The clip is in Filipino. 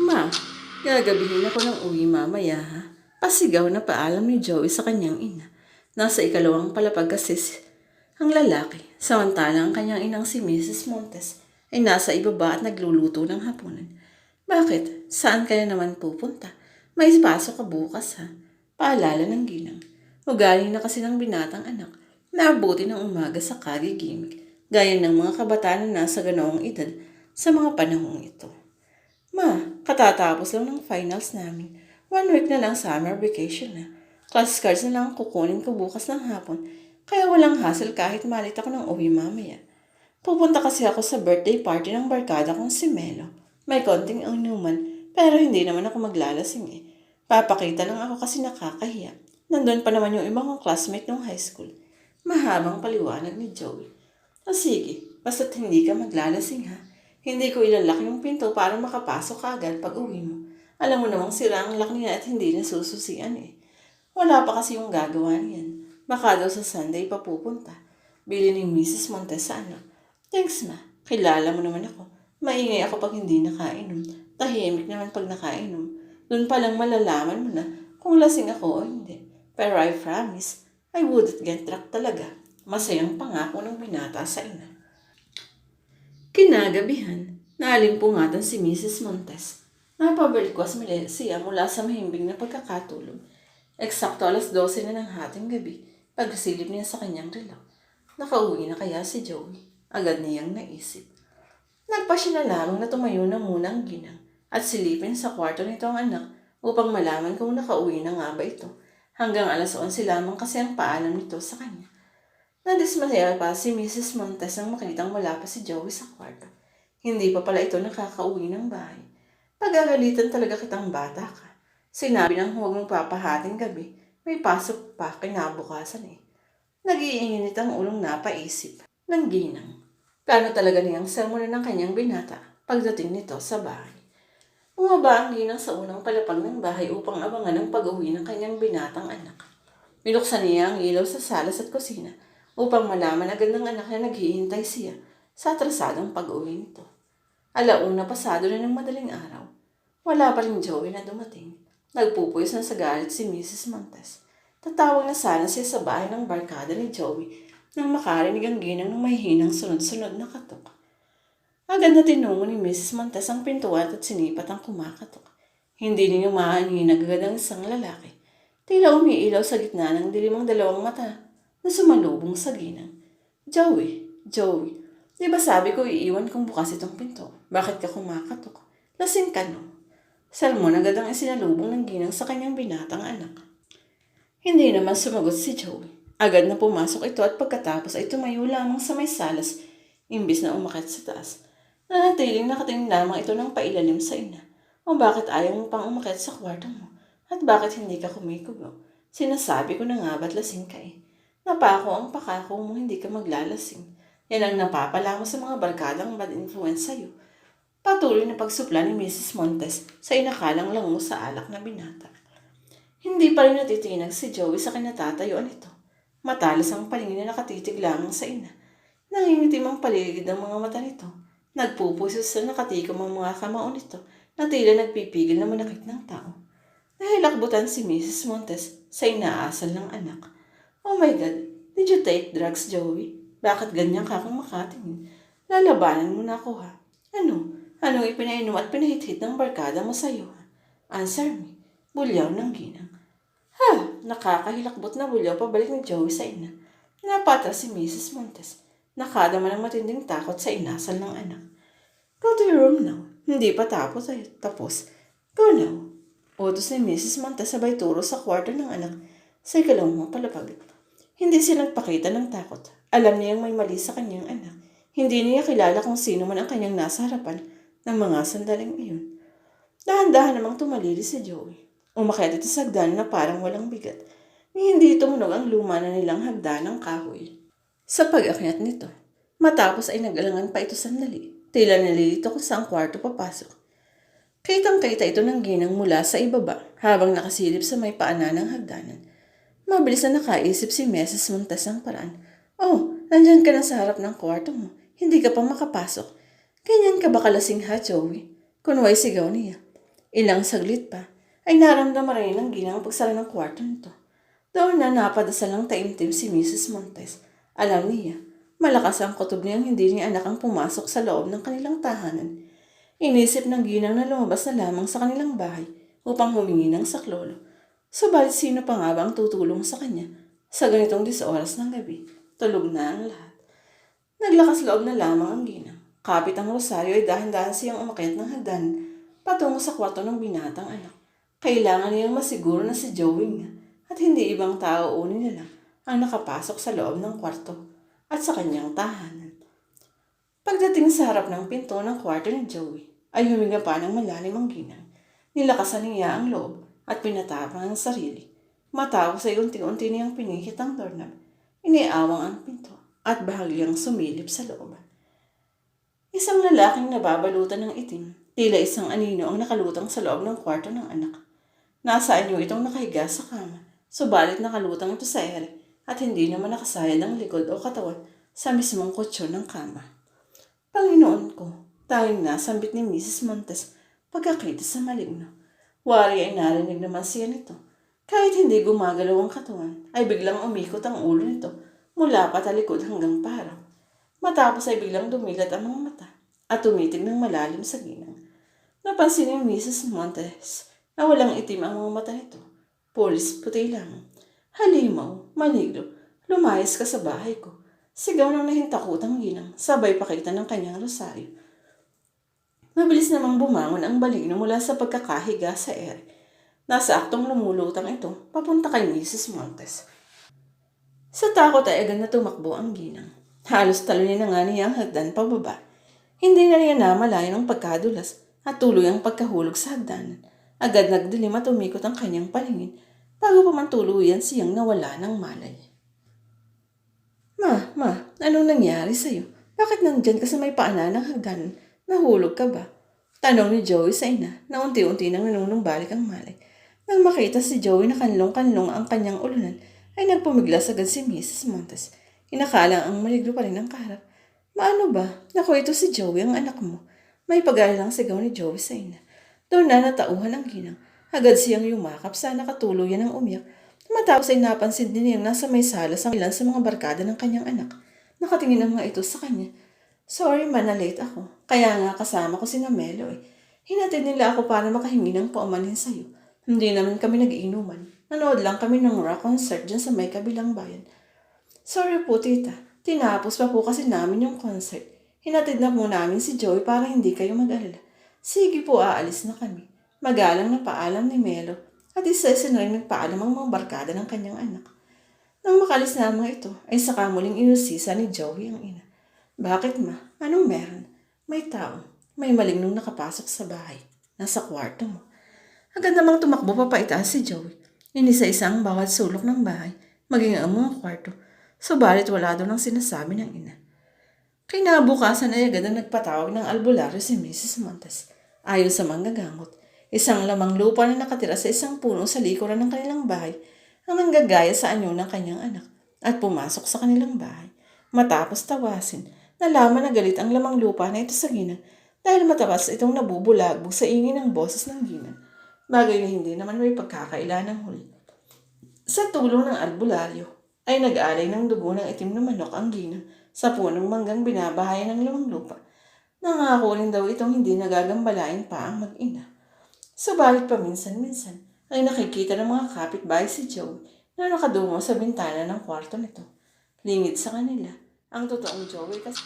Ma, gagabihin ako ng uwi mamaya ha. Pasigaw na paalam ni Joey sa kanyang ina. Nasa ikalawang palapag kasi si- ang lalaki. Samantalang ang kanyang inang si Mrs. Montes ay nasa ibaba at nagluluto ng hapunan. Bakit? Saan kaya naman pupunta? May pasok ka bukas ha. Paalala ng ginang. Ugali na kasi ng binatang anak. Naabuti ng umaga sa kagigimik. Gaya ng mga kabataan na nasa ganoong edad sa mga panahong ito. Ma, katatapos lang ng finals namin. One week na lang summer vacation na. Class cards na lang ang kukunin ko bukas ng hapon. Kaya walang hassle kahit malit ako ng uwi mamaya. Pupunta kasi ako sa birthday party ng barkada kong si Melo. May konting inuman, pero hindi naman ako maglalasing eh. Papakita lang ako kasi nakakahiya. Nandun pa naman yung ibang kong classmate nung high school. Mahabang paliwanag ni Joey. O sige, basta't hindi ka maglalasing ha. Hindi ko ilalak yung pinto para makapasok ka agad pag uwi mo. Alam mo namang sira ang lock niya at hindi na sususian eh. Wala pa kasi yung gagawa niyan. Baka daw sa Sunday pa pupunta. Bili ni Mrs. Montesano. Thanks ma. Kilala mo naman ako. Maingay ako pag hindi nakainom. Tahimik naman pag nakainom. Doon pa lang malalaman mo na kung lasing ako o hindi. Pero I promise, I wouldn't get drunk talaga. Masayang pangako ng binata sa ina. Kinagabihan, naalimpungatan si Mrs. Montes. Napabalikwas muli siya mula sa mahimbing na pagkakatulog. Eksakto alas 12 na ng hating gabi, pagsilip niya sa kanyang relo. Nakauwi na kaya si Joey? Agad niyang naisip. Nagpa siya na lamang na tumayo na muna ang ginang at silipin sa kwarto nito ang anak upang malaman kung nakauwi na nga ba ito. Hanggang alas 11 lamang kasi ang paalam nito sa kanya. Nadismaya pa si Mrs. Montes nang makitang wala pa si Joey sa kwarto. Hindi pa pala ito nakakauwi ng bahay. Pagagalitan talaga kitang bata ka. Sinabi ng huwag mong papahating gabi, may pasok pa kinabukasan eh. Nag-iinginit ang ulong napaisip ng ginang. Plano talaga niyang sermonan ng kanyang binata pagdating nito sa bahay. Bumaba ang ginang sa unang palapag ng bahay upang abangan ang pag-uwi ng kanyang binatang anak. Binuksan niya ang ilaw sa salas at kusina upang malaman agad ng anak na naghihintay siya sa atrasadong pag-uwi nito. Alauna pasado na ng madaling araw. Wala pa rin Joey na dumating. Nagpupuyos na sa galit si Mrs. Montes. Tatawag na sana siya sa bahay ng barkada ni Joey nang makarinig ang ginang ng may hinang sunod-sunod na katok. Agad na tinungo ni Mrs. Montes ang pintuan at sinipat ang kumakatok. Hindi niyo maaninag agad ang isang lalaki. Tila umiilaw sa gitna ng dilimang dalawang mata na sumalubong sa ginang. Joey, Joey, di ba sabi ko iiwan kong bukas itong pinto? Bakit ka kumakatok? Lasing ka no? Salmon agad ang isinalubong ng ginang sa kanyang binatang anak. Hindi naman sumagot si Joey. Agad na pumasok ito at pagkatapos ay tumayo lamang sa may salas imbis na umakit sa taas. Nanatiling nakatingin lamang ito ng pailalim sa ina. O bakit ayaw mo pang umakit sa kwarto mo? At bakit hindi ka kumikubo? Sinasabi ko na nga ba't lasing ka eh. Napako ang pakako mo hindi ka maglalasing. Yan ang napapala mo sa mga barkadang bad influence sa'yo. Patuloy na pagsupla ni Mrs. Montes sa inakalang lang mo sa alak na binata. Hindi pa rin natitinag si Joey sa kinatatayuan nito. Matalas ang paningin na nakatitig lamang sa ina. Nangingitim ang paligid ng mga mata nito. Nagpupuso sa nakatikom ang mga kamao nito na tila nagpipigil na manakit ng tao. Nahilakbutan si Mrs. Montes sa inaasal ng anak. Oh my God, did you take drugs, Joey? Bakit ganyan ka kung makatingin? Lalabanan mo na ako ha. Ano? Anong ipinainom at pinahithit ng barkada mo sa'yo? Answer me. Bulyaw ng ginang. Ha! Nakakahilakbot na bulyaw pabalik ni Joey sa ina. Napatra si Mrs. Montes. Nakadama ng matinding takot sa inasal ng anak. Go to your room now. Hindi pa tapos ay tapos. Go now. Utos ni Mrs. Montes sabay turo sa kwarto ng anak sa ikalawang palapag. Hindi siya nagpakita ng takot. Alam niyang may mali sa kanyang anak. Hindi niya kilala kung sino man ang kanyang nasa harapan ng mga sandaling iyon. Dahan-dahan namang tumalili si Joey. Umakyat ito sa hagdan na parang walang bigat. Ni hindi tumunog ang luma na nilang hagdan ng kahoy. Sa pag-akyat nito, matapos ay nagalangan pa ito sandali. Tila nalilito kung saan kwarto papasok. Kitang-kita ito ng ginang mula sa ibaba habang nakasilip sa may paanan ng hagdanan. Mabilis na nakaisip si Mrs. Montes ng paraan. Oh, nandyan ka na sa harap ng kwarto mo. Hindi ka pa makapasok. Ganyan ka ba kalasing ha, Joey? Kunway sigaw niya. Ilang saglit pa, ay naramdaman rin ng ginang ang pagsara ng kwarto nito. Doon na napadasal ng taimtim si Mrs. Montes. Alam niya, malakas ang kutob niyang hindi niya anak ang pumasok sa loob ng kanilang tahanan. Inisip ng ginang na lumabas na lamang sa kanilang bahay upang humingi ng saklolo. Subalit sino pa nga ba ang tutulong sa kanya sa ganitong 10 oras ng gabi? Tulog na ang lahat. Naglakas loob na lamang ang ginang. Kapit ang rosaryo ay dahan-dahan siyang umakyat ng hagdan patungo sa kwarto ng binatang anak. Kailangan niyang masiguro na si Joey at hindi ibang tao na lang ang nakapasok sa loob ng kwarto at sa kanyang tahanan. Pagdating sa harap ng pinto ng kwarto ni Joey, ay huminga pa ng malalim ang ginang. Nilakasan niya ang loob at pinatapang ang sarili. Matapos ay unti-unti niyang pinihit ang doorknob. Iniawang ang pinto at bahagyang sumilip sa loob. Isang lalaking nababalutan ng itim, tila isang anino ang nakalutang sa loob ng kwarto ng anak. Nasa anyo itong nakahiga sa kama, subalit nakalutang ito sa ere at hindi naman nakasayad ang likod o katawan sa mismong kutsyon ng kama. Panginoon ko, tayong nasambit ni Mrs. Montes pagkakita sa maligno. Wari ay narinig naman siya nito. Kahit hindi gumagalaw ang katawan, ay biglang umikot ang ulo nito mula patalikod hanggang parang. Matapos ay biglang dumilat ang mga mata at tumitig ng malalim sa ginang. Napansin ni Mrs. Montes na walang itim ang mga mata nito. Pulis puti lang. Halimaw, maliglo, lumayas ka sa bahay ko. Sigaw ng nahintakutang ginang, sabay pakita ng kanyang rosaryo. Mabilis namang bumangon ang baligno mula sa pagkakahiga sa ere. Nasa aktong lumulutang ito, papunta kay Mrs. Montes. Sa takot ay agad na tumakbo ang ginang. Halos talunin na nga niya ang hagdan pababa. Hindi na niya namalayan ang pagkadulas at tuloy ang pagkahulog sa hagdanan. Agad nagdilim at umikot ang kanyang paningin bago pa man tuluyan siyang nawala ng malay. Ma, ma, anong nangyari sa'yo? Bakit nandyan ka sa may paanan ng hagdanan? Nahulog ka ba? Tanong ni Joey sa ina na unti-unti nang nanunumbalik ang malay. Nang makita si Joey na kanlong-kanlong ang kanyang ulunan, ay nagpumiglas agad si Mrs. Montes. Inakala ang maligro pa rin ang kaharap. Maano ba? Naku, ito si Joey, ang anak mo. May pag-aalalang sigaw ni Joey sa ina. Doon na natauhan ang ginang. Agad siyang yumakap sa nakatuluyan ng umiyak. Matapos ay napansin din niyang nasa may sala sa ilan sa mga barkada ng kanyang anak. Nakatingin ang mga ito sa kanya. Sorry man na late ako. Kaya nga kasama ko si Namelo eh. Hinatid nila ako para makahingi ng paumanhin sa'yo. Hindi naman kami nag-iinuman. Nanood lang kami ng rock concert dyan sa may kabilang bayan. Sorry po, tita. Tinapos pa po kasi namin yung concert. Hinatid na po namin si Joey para hindi kayo mag-alala. Sige po, aalis na kami. Magalang na paalam ni Melo at isa-isa na rin nagpaalam ang mga barkada ng kanyang anak. Nang makalis na mga ito, ay saka muling inusisa ni Joey ang ina. Bakit ma? Anong meron? May tao. May malingnong nakapasok sa bahay. Nasa kwarto mo. Agad namang tumakbo pa paitaas si Joey. Inisa-isa ang bawat sulok ng bahay, maging ang mga kwarto. Subalit wala doon ang sinasabi ng ina. Kinabukasan ay agad ang nagpatawag ng albularyo si Mrs. Montes. Ayon sa manggagamot, isang lamang lupa na nakatira sa isang puno sa likuran ng kanilang bahay ang nanggagaya sa anyo ng kanyang anak at pumasok sa kanilang bahay. Matapos tawasin, nalaman na galit ang lamang lupa na ito sa ginang dahil matapas itong nabubulagbog sa ingin ng boses ng ginang. Bagay na hindi naman may pagkakaila ng huli. Sa tulong ng albularyo, ay nag-alay ng dugo ng itim na manok ang ginang sa punong manggang binabahayan ng lamang lupa. Nangako rin daw itong hindi nagagambalain pa ang mag-ina. Subalit paminsan-minsan ay nakikita ng mga kapitbahay si Joe na nakadungo sa bintana ng kwarto nito. Lingid sa kanila. Ang totoong Joey kasi